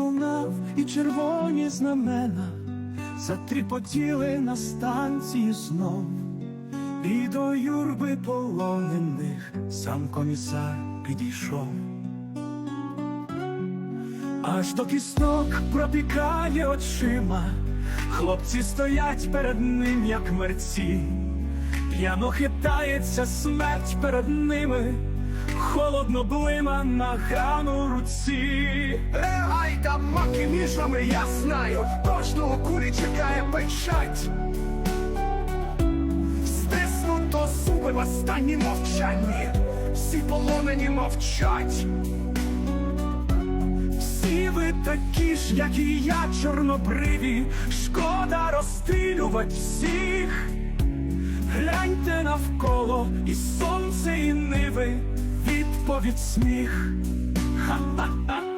лунав, і червоні знамена затріпотіли на станції знов, і до юрби полонених сам комісар підійшов. Аж до кісток пропікає очима, хлопці стоять перед ним, як мерці, п'яно хитається смерть перед ними, холодно блима на грану руці. Ай та маки між вами, я знаю, кожного курі чекає печать. Стиснуто зуби в останній мовчанні, всі полонені мовчать. Всі ви такі ж, як і я, чорнобриві, шкода розстрілювать всіх. Гляньте навколо, і сонце, і ниви, відповідь сміх. Ха-ха-ха.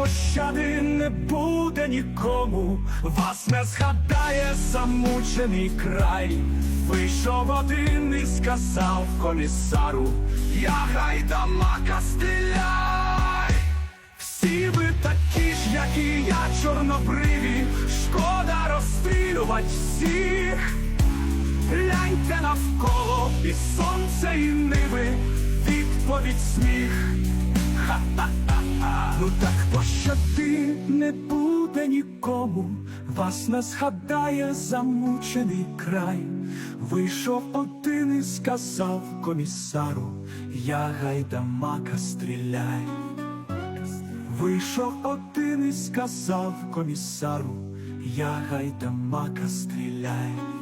Пощади не буде нікому, вас не згадає замучений край. Вийшов один і сказав комісару, Я гайдамака стріляй! всі ви такі ж, як і я, чорнобриві, шкода розстрілювать всіх. Гляньте навколо, і сонце, і ниви, відповідь сміх. Ха-ха-ха-ха. Ну так пощади не буде нікому, вас не згадає замучений край. Вийшов один і сказав комісару, я гайдамака стріляй. Вийшов один і сказав комісару, я гайдамака стріляй.